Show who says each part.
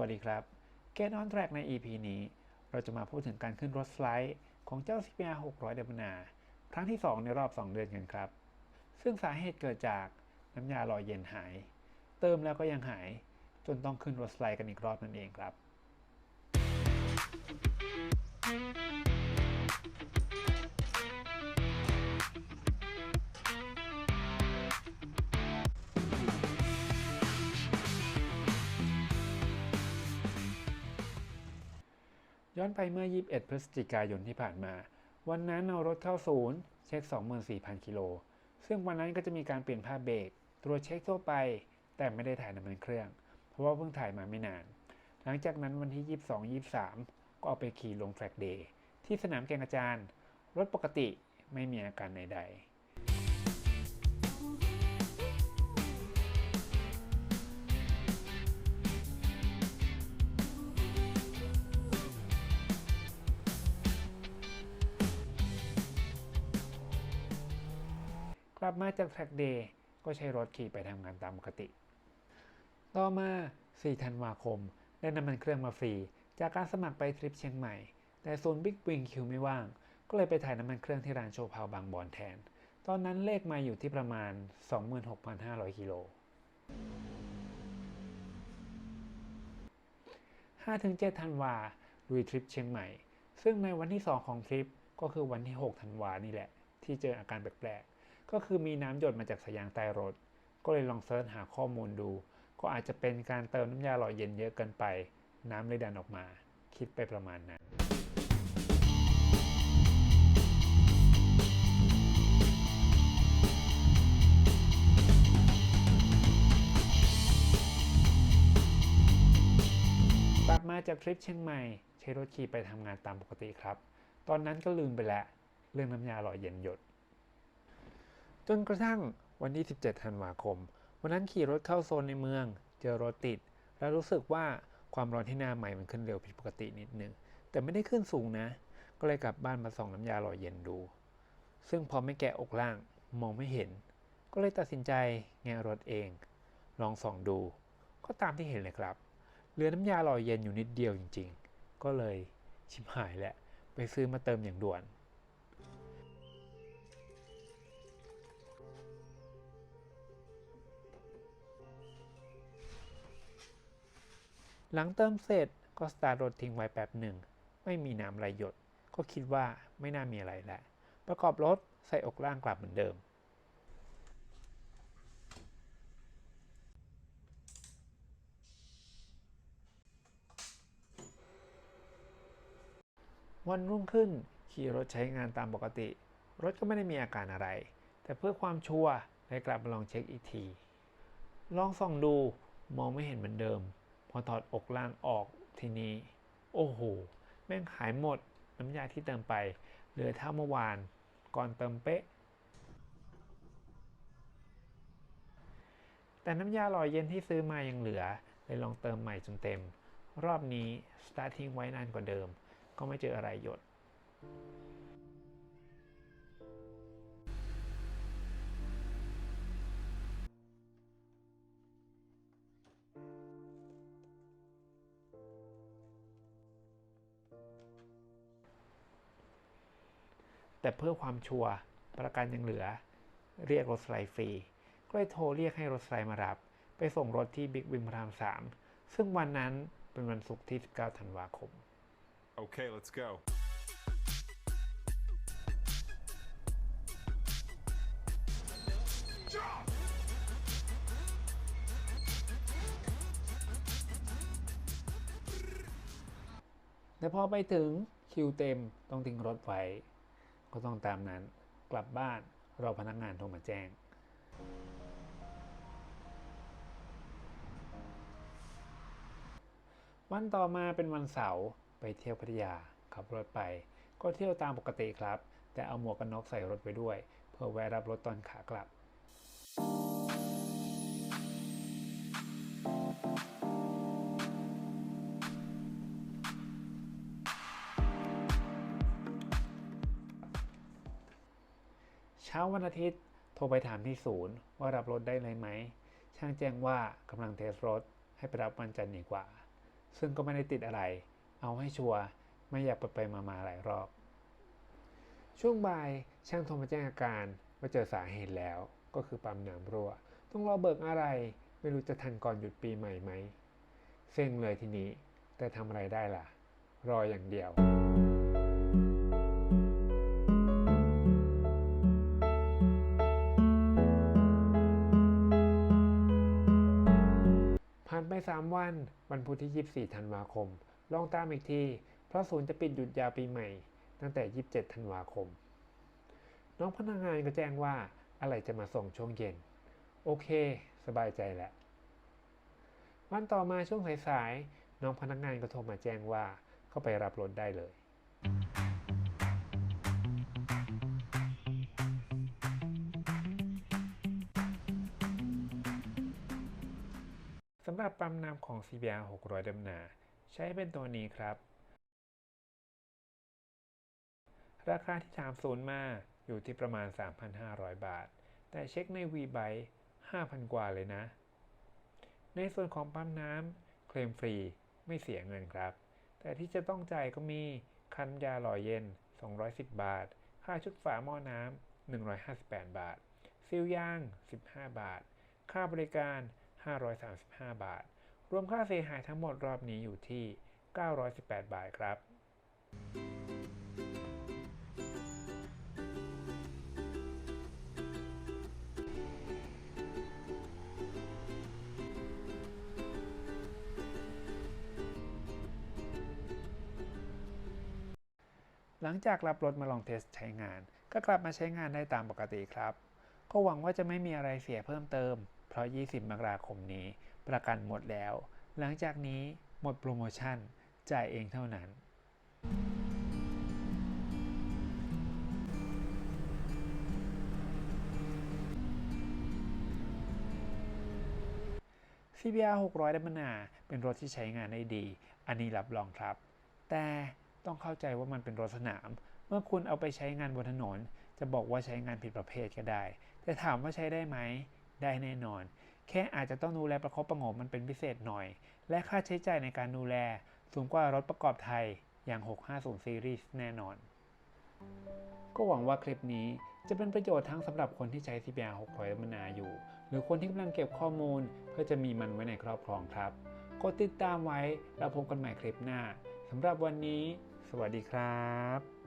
Speaker 1: วัสดีครับ Get on Track ใน EP นี้ เราจะมาพูดถึงการขึ้นรถไฟลท์ของเจ้า CPR 600 w ครั้งที่ 2 ในรอบ 2 เดือนกันครับ ซึ่งสาเหตุเกิดจากน้ำยาหล่อเย็นหาย เติมแล้วก็ยังหาย จนต้องขึ้นรถไฟลท์กันอีกรอบนั่นเองครับ ย้อนไปเมื่อ 21 พฤศจิกายนที่ผ่านมา วันนั้นเอารถเข้าศูนย์ เช็ค 24,000 กิโล ซึ่งวันนั้นก็จะมีการเปลี่ยนผ้าเบรก ตรวจเช็คทั่วไป แต่ไม่ได้ถ่ายน้ำมันเครื่อง เพราะว่าเพิ่งถ่ายมาไม่นาน หลังจากนั้นวันที่ 22 23 ก็เอาไปขี่ลงแทร็กเดย์ที่สนามแกงอาจารย์ รถปกติไม่มีอาการใดๆ ลับมาจากแทร็กเดย์ก็ใช้รถขี่ไปทำงานตามปกติ ต่อมา 4 ธันวาคม ได้น้ำมันเครื่องมาฟรี จากการสมัครไปทริปเชียงใหม่ แต่โซนบิ๊กวิงคิวไม่ว่าง ก็เลยไปถ่ายน้ำมันเครื่องที่ร้านโชว์พาวบางบอนแทน ตอนนั้นเลขมาอยู่ที่ประมาณ 26,500กิโล5-7ธันวาลุยทริปเชียงใหม่ ซึ่งในวันที่ 2 ของทริปก็คือวันที่ 6 ธันวานี่แหละ ที่เจออาการแปลกๆ ก็คือมีน้ำหยดมาจากสายยางใต้รถ ก็เลยลองเซิร์ชหาข้อมูลดู ก็อาจจะเป็นการเติมน้ำยาหล่อเย็นเยอะเกินไป น้ำเลยดันออกมา คิดไปประมาณนั้นกลับมาจากทริปเชียงใหม่ใช้รถขี่ไปทำงานตามปกติครับ ตอนนั้นก็ลืมไปแล้วเรื่องน้ำยาหล่อเย็นหยด จนกระทั่งวันที่ 17 ธันวาคม วันนั้นขี่รถเข้าโซนในเมือง เจอรถติด แล้วรู้สึกว่าความร้อนที่หน้าใหม่มันขึ้นเร็วผิดปกตินิดนึง แต่ไม่ได้ขึ้นสูงนะ ก็เลยกลับบ้านมาส่องน้ำยาหล่อเย็นดู ซึ่งพอไม่แกะอกล่างมองไม่เห็น ก็เลยตัดสินใจแงะรถเอง ลองส่องดู ก็ตามที่เห็นเลยครับ เหลือน้ำยาหล่อเย็นอยู่นิดเดียวจริง ๆ ก็เลยชิบหายแหละ ไปซื้อมาเติมอย่างด่วน หลังเติมเสร็จก็สตาร์ทรถทิ้งไว้แป๊บหนึ่ง ไม่มีน้ำไหลหยด ก็คิดว่าไม่น่ามีอะไรแหละ ประกอบรถใส่อกล่างกลับเหมือนเดิมวันรุ่งขึ้นขี่รถใช้งานตามปกติ รถก็ไม่ได้มีอาการอะไร แต่เพื่อความชัวร์เลยกลับมาลองเช็คอีกที ลองส่องดูมองไม่เห็นเหมือนเดิม พอถอดอกล่างออกทีนี้ โอ้โห แม่งหายหมดน้ำยาที่เติมไป เหลือเท่าเมื่อวาน ก่อนเติมเป๊ะ แต่น้ำยาหล่อเย็นที่ซื้อมายังเหลือ เลยลองเติมใหม่จนเต็ม รอบนี้สตาร์ททิ้งไว้นานกว่าเดิม ก็ไม่เจออะไรหยด แต่เพื่อความชัวร์ประกันยังเหลือ เรียกรถสไลด์ฟรี ก็เลยโทรเรียกให้รถสไลด์มารับ ไปส่งรถที่บิ๊กวิมพระรามสามซึ่งวันนั้นเป็นวันศุกร์ที่ 19 ธันวาคม
Speaker 2: Okay, let's go.
Speaker 1: แต่พอไปถึงคิวเต็มต้องทิ้งรถไว้ ก็ต้องตามนั้น กลับบ้านรอพนักงานโทรมาแจ้ง วันต่อมาเป็นวันเสาร์ไปเที่ยวพัทยาขับรถไป ก็เที่ยวตามปกติครับ แต่เอาหมวกกันน็อกใส่รถไปด้วย เพื่อแวะรับรถตอนขากลับ เช้าวันอาทิตย์โทรไปถามที่ศูนย์ว่ารับรถได้เลยไหม ช่างแจ้งว่ากำลังเทสรถให้ไปรับวันจันทร์ดีกว่า ซึ่งก็ไม่ได้ติดอะไร เอาให้ชัวร์ไม่อยากไปไปมามาหลายรอบ ช่วงบ่ายช่างโทรมาแจ้งอาการว่าเจอสาเหตุแล้วก็คือปั๊มน้ำรั่ว ต้องรอเบิกอะไร ไม่รู้จะทันก่อนหยุดปีใหม่ไหมเซ็งเลยทีนี้ แต่ทำอะไรได้ล่ะ รออย่างเดียว 3 วัน วันพุธที่ 24 ธันวาคม ลองตามอีกที เพราะศูนย์จะปิดหยุดยาวปีใหม่ ตั้งแต่ 27 ธันวาคม น้องพนักงานก็แจ้งว่าอะไรจะมาส่งช่วงเย็น โอเค สบายใจแหละ วันต่อมาช่วงสายๆน้องพนักงานก็โทรมาแจ้งว่าเข้าไปรับรถได้เลย สำหรับปั๊มน้ำของ CBR 600ดำนา ใช้เป็นตัวนี้ครับ ราคาที่ถามศูนย์มาอยู่ที่ประมาณ 3,500 บาท แต่เช็คใน v b y 5,000 กว่าเลยนะ ในส่วนของปั๊มน้ำเคลมฟรีไม่เสียเงินครับ แต่ที่จะต้องจ่ายก็มีคันยาหล่อเย็น 210 บาท ค่าชุดฝาหม้อน้ำ158 บาท ซิลยาง 15 บาท ค่าบริการ 535 บาท รวมค่าเสียหายทั้งหมดรอบนี้อยู่ที่ 918 บาทครับ หลังจากรับรถมาลองเทสใช้งาน ก็กลับมาใช้งานได้ตามปกติครับ ก็หวังว่าจะไม่มีอะไรเสียเพิ่มเติม เพราะ 20 มกราคมนี้ประกันหมดแล้ว หลังจากนี้หมดโปรโมชั่น จ่ายเองเท่านั้น CBR 600ดัมนาเป็นรถที่ใช้งานได้ดี อันนี้รับรองครับ แต่ต้องเข้าใจว่ามันเป็นรถสนาม เมื่อคุณเอาไปใช้งานบนถนน จะบอกว่าใช้งานผิดประเภทก็ได้ แต่ถามว่าใช้ได้ไหม ได้แน่นอน แค่อาจจะต้องดูแลประคบประหงมมันเป็นพิเศษหน่อย และค่าใช้จ่ายในการดูแลสูงกว่ารถประกอบไทยอย่าง 650 Series แน่นอน ก็หวังว่าคลิปนี้จะเป็นประโยชน์ทั้งสำหรับคนที่ใช้ CBR 600มานาอยู่ หรือคนที่กำลังเก็บข้อมูล เพื่อจะมีมันไว้ในครอบครองครับ กดติดตามไว้แล้วพบกันใหม่คลิปหน้าสำหรับวันนี้ สวัสดีครับ